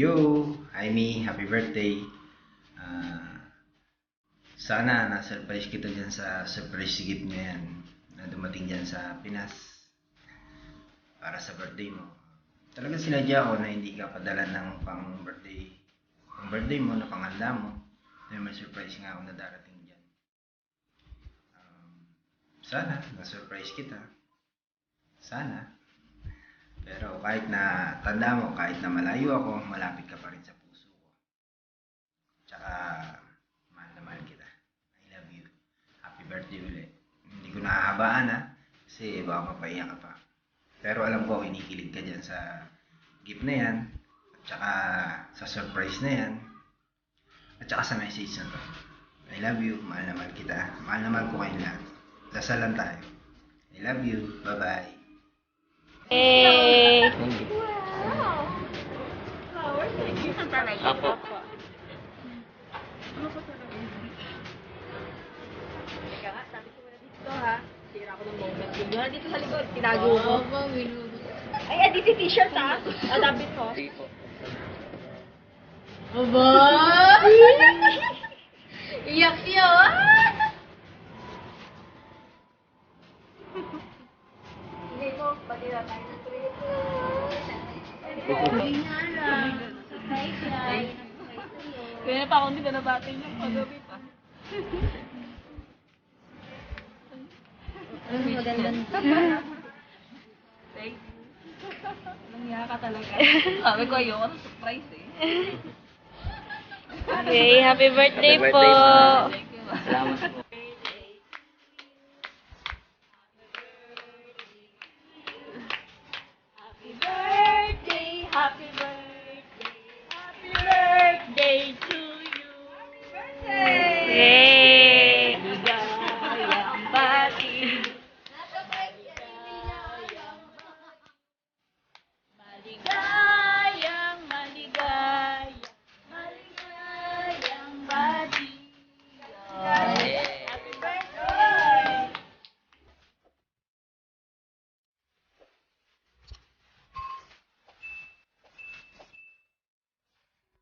you, Amy, happy birthday. Ah, sana na-surprise kita dyan sa surprise gift mo yan na dumating dyan sa Pinas para sa birthday mo. Talagang sinadya ko na hindi ka padala ng pang birthday pang birthday mo na panganda mo na may surprise nga ako na darating dyan. Um, sana na-surprise kita. Sana. Pero kahit na tanda mo, kahit na malayo ako, malapit ka pa rin sa puso ko. Tsaka, mahal na mahal kita. I love you. Happy birthday ulit. Hindi ko nahahabaan ha, kasi baka mapaiyak ka pa. Pero alam ko, kinikilig ka dyan sa gift na yan, at tsaka sa surprise na yan, at tsaka sa message na to. I love you, mahal na mahal kita. Mahal na mahal ko kayong lahat. Dasalan tayo. I love you. Bye-bye. Hey! Apo. Dito. Yun yun, sa likod, tinago ko. Ay, adi si t-shirt ha. Adabit ko. Sige po. Aba! Iyak siya, ah! Hindi ko, pati na tayo ng trip. Kaya pa ako hindi ka nabatin yung pagabi pa. Ang magandang Thank you. Nangya ka talaga. Sabi ko ayoko ng surprise eh. Okay, happy birthday, Happy birthday, po.